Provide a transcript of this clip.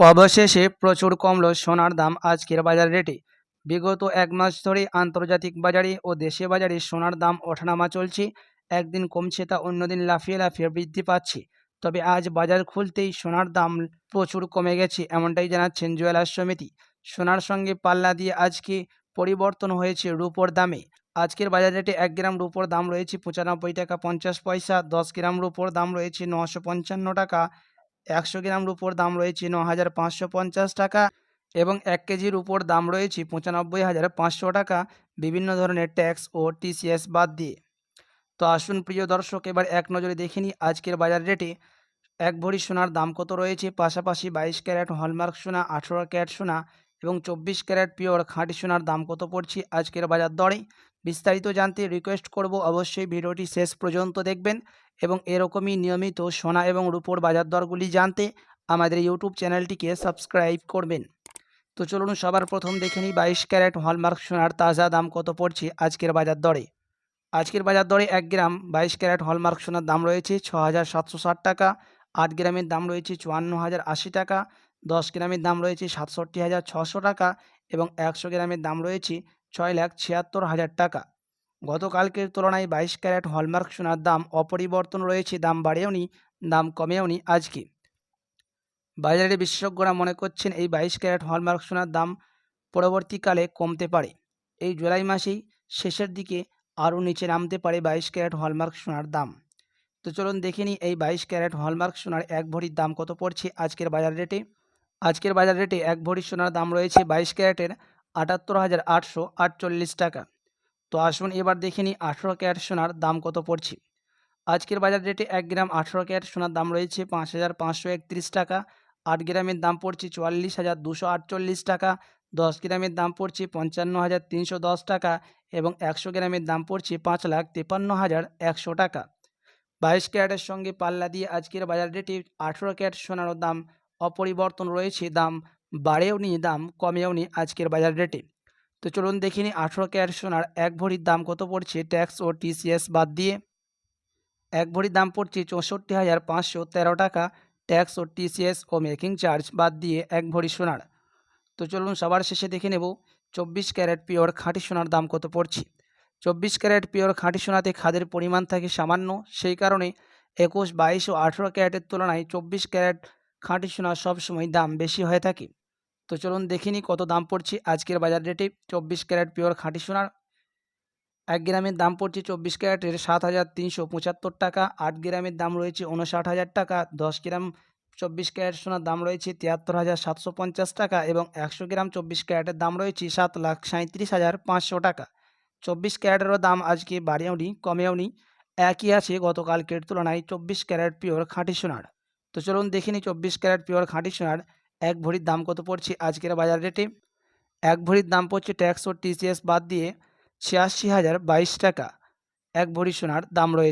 অবশেষে প্রচুর কমল সোনার দাম আজকের বাজার রেটে। বিগত এক মাস ধরে আন্তর্জাতিক বাজারে ও দেশে বাজারে সোনার দাম ওঠানামা চলছে। একদিন কমছে তা অন্যদিন লাফিয়ে লাফিয়ে বৃদ্ধি পাচ্ছে। তবে আজ বাজার খুলতেই সোনার দাম প্রচুর কমে গেছে এমনটাই জানাচ্ছেন জুয়েলার্স সমিতি। সোনার সঙ্গে পাল্লা দিয়ে আজকে পরিবর্তন হয়েছে রূপোর দামে। আজকের বাজার রেটে এক গ্রাম রূপোর দাম রয়েছে পঁচানব্বই টাকা পঞ্চাশ পয়সা, দশ গ্রাম রূপোর দাম রয়েছে নশো পঞ্চান্ন টাকা। একশো গ্রাম রূপোর দাম রয়েছে ন হাজার পাঁচশো পঞ্চাশ টাকা এবং এক কেজির উপর দাম রয়েছে পঁচানব্বই হাজার পাঁচশো টাকা। বিভিন্ন ধরনের ট্যাক্স ও টিসিএস বাদ দিয়ে। তো আসুন প্রিয় দর্শক, এবার এক নজরে দেখে নিই আজকের বাজার রেটে। এক ভরি সোনার দাম কত রয়েছে? পাশাপাশি বাইশ ক্যারেট হলমার্ক সোনা, আঠেরো ক্যারেট সোনা এবং চব্বিশ ক্যারেট পিওর খাঁটি সোনার দাম কত পড়ছে আজকের বাজার দরে? বিস্তারিত জানতে রিকোয়েস্ট করব অবশ্যই ভিডিওটি শেষ পর্যন্ত দেখবেন এবং এরকমই নিয়মিত সোনা এবং রূপোর বাজার দরগুলি জানতে আমাদের ইউটিউব চ্যানেলটিকে সাবস্ক্রাইব করবেন। তো চলুন সবার প্রথম দেখে নিই বাইশ ক্যারেট হলমার্ক সোনার তাজা দাম কত পড়ছে আজকের বাজার দরে। আজকের বাজার দরে এক গ্রাম বাইশ ক্যারেট হলমার্ক সোনার দাম রয়েছে ছ টাকা, আট গ্রামের দাম রয়েছে চুয়ান্ন হাজার আশি টাকা, দশ গ্রামের দাম রয়েছে সাতষট্টি হাজার ছশো টাকা এবং একশো গ্রামের দাম রয়েছে ছয় লাখ ছিয়াত্তর হাজার টাকা। গতকালকের তুলনায় বাইশ ক্যারেট হলমার্ক সোনার দাম অপরিবর্তন রয়েছে, দাম বাড়েও নি, দাম কমেও নি আজকে। বাজারে বিশেষজ্ঞরা মনে করছেন এই বাইশ ক্যারেট হলমার্ক সোনার দাম পরবর্তীকালে কমতে পারে। এই জুলাই মাসেই শেষের দিকে আরও নিচে নামতে পারে বাইশ ক্যারেট হলমার্ক সোনার দাম। তো চলুন দেখে নিই এই বাইশ ক্যারেট হলমার্ক সোনার এক ভরির দাম কত পড়ছে আজকের বাজার রেটে। আজকের বাজার রেটে এক ভরি সোনার দাম রয়েছে বাইশ ক্যারেটের আটাত্তর হাজার আটশো আটচল্লিশ টাকা। তো আসুন এবার দেখে নিই আঠেরো ক্যারেট সোনার দাম কত পড়ছে। আজকের বাজার রেটে এক গ্রাম আঠেরো ক্যারেট সোনার দাম রয়েছে পাঁচ হাজার পাঁচশো একত্রিশ টাকা। আট গ্রামের দাম পড়ছে চুয়াল্লিশ হাজার দুশো আটচল্লিশ টাকা। দশ গ্রামের দাম পড়ছে পঞ্চান্ন হাজার তিনশো দশ টাকা এবং একশো গ্রামের দাম পড়ছে পাঁচ লাখ তেপান্ন হাজার একশো টাকা। বাইশ ক্যারেটের সঙ্গে পাল্লা দিয়ে আজকের বাজার রেটে আঠেরো ক্যারেট সোনারও দাম অপরিবর্তন রয়েছে। দাম বাড়েও নি, দাম কমেও নি আজকের বাজার রেটে তো চলুন দেখে নিই আঠেরো ক্যারেট সোনার এক ভরির দাম কত পড়ছে ট্যাক্স ও টিসিএস বাদ দিয়ে। এক ভরির দাম পড়ছে চৌষট্টি হাজার পাঁচশো তেরো টাকা, ট্যাক্স ও টিসিএস ও মেকিং চার্জ বাদ দিয়ে এক ভরি সোনার। তো চলুন সবার শেষে দেখে নেব চব্বিশ ক্যারেট পিওর খাঁটি সোনার দাম কত পড়ছে। চব্বিশ ক্যারেট পিওর খাঁটি সোনাতে খাদের পরিমাণ থাকে সামান্য, সেই কারণে একুশ, বাইশ ও আঠেরো ক্যারেটের তুলনায় চব্বিশ ক্যারেট খাঁটি সোনার সবসময় দাম বেশি হয়ে থাকে। তো চলুন দেখিনি কত দাম পড়ছে আজকের বাজার রেটে। চব্বিশ ক্যারেট পিওর খাঁটি সোনার, এক গ্রামের দাম পড়ছে চব্বিশ ক্যারেটের সাত হাজার তিনশো পঁচাত্তর টাকা। আট গ্রামের দাম রয়েছে উনষাট হাজার টাকা। দশ গ্রাম চব্বিশ ক্যারেট সোনার দাম রয়েছে তিয়াত্তর হাজার সাতশো পঞ্চাশ টাকা এবং একশো গ্রাম চব্বিশ ক্যারেটের দাম রয়েছে সাত লাখ সাঁত্রিশ হাজার পাঁচশো টাকা। চব্বিশ ক্যারেটেরও দাম আজকে বাড়েও নি, কমেও নি। একই আছে গতকালকের তুলনায় চব্বিশ ক্যারেট পিওর খাঁটি সোনার। তো চলুন দেখিনি চব্বিশ ক্যারেট পিওর খাঁটি সোনার এক ভরির দাম কত পড়ছে আজকের বাজার রেটে? এক ভরির দাম পড়ছে ট্যাক্স ও টিসিএস বাদ দিয়ে ছিয়াশি হাজার বাইশ টাকা। এক ভরি সোনার দাম রয়েছে।